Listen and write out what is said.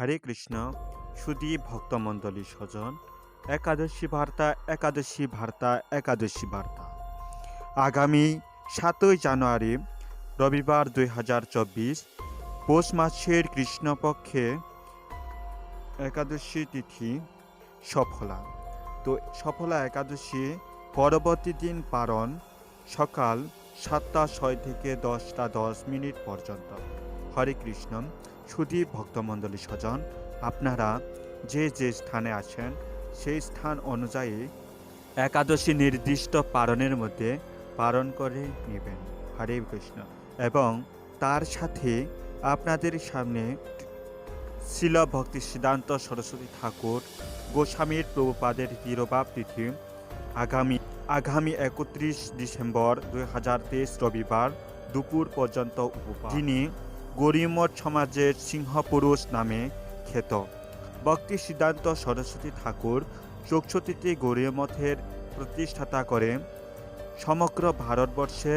হরে কৃষ্ণ। সুদী ভক্তমণ্ডলী স্বজন, একাদশী বার্তা একাদশী বার্তা একাদশী বার্তা। আগামী সাতই জানুয়ারি, রবিবার দুই হাজার চব্বিশ, পৌষ মাসের কৃষ্ণপক্ষে একাদশী তিথি সফলা। তো সফলা একাদশী পরবর্তী দিন পারণ সকাল সাতটা ছয় থেকে দশটা দশ মিনিট পর্যন্ত। হরে কৃষ্ণ সুদী ভক্তমণ্ডলী স্বজন, আপনারা যে যে স্থানে আছেন, সেই স্থান অনুযায়ী একাদশী নির্দিষ্ট পালনের মধ্যে পালন করে নেবেন। হরে কৃষ্ণ। এবং তার সাথে আপনাদের সামনে শিল ভক্তি সিদ্ধান্ত সরস্বতী ঠাকুর, গোস্বামীর প্রভুপাদের তিরোভাব তিথি, আগামী আগামী একত্রিশ ডিসেম্বর দুই হাজার তেইশ রবিবার দুপুর পর্যন্ত উপবাস। যিনি গরিমঠ সমাজের সিংহপুরুষ নামে খ্যাত। ভক্তি সিদ্ধান্ত সরস্বতী ঠাকুর চোখছতিতে গরিমঠের মঠের প্রতিষ্ঠাতা করে সমগ্র ভারতবর্ষে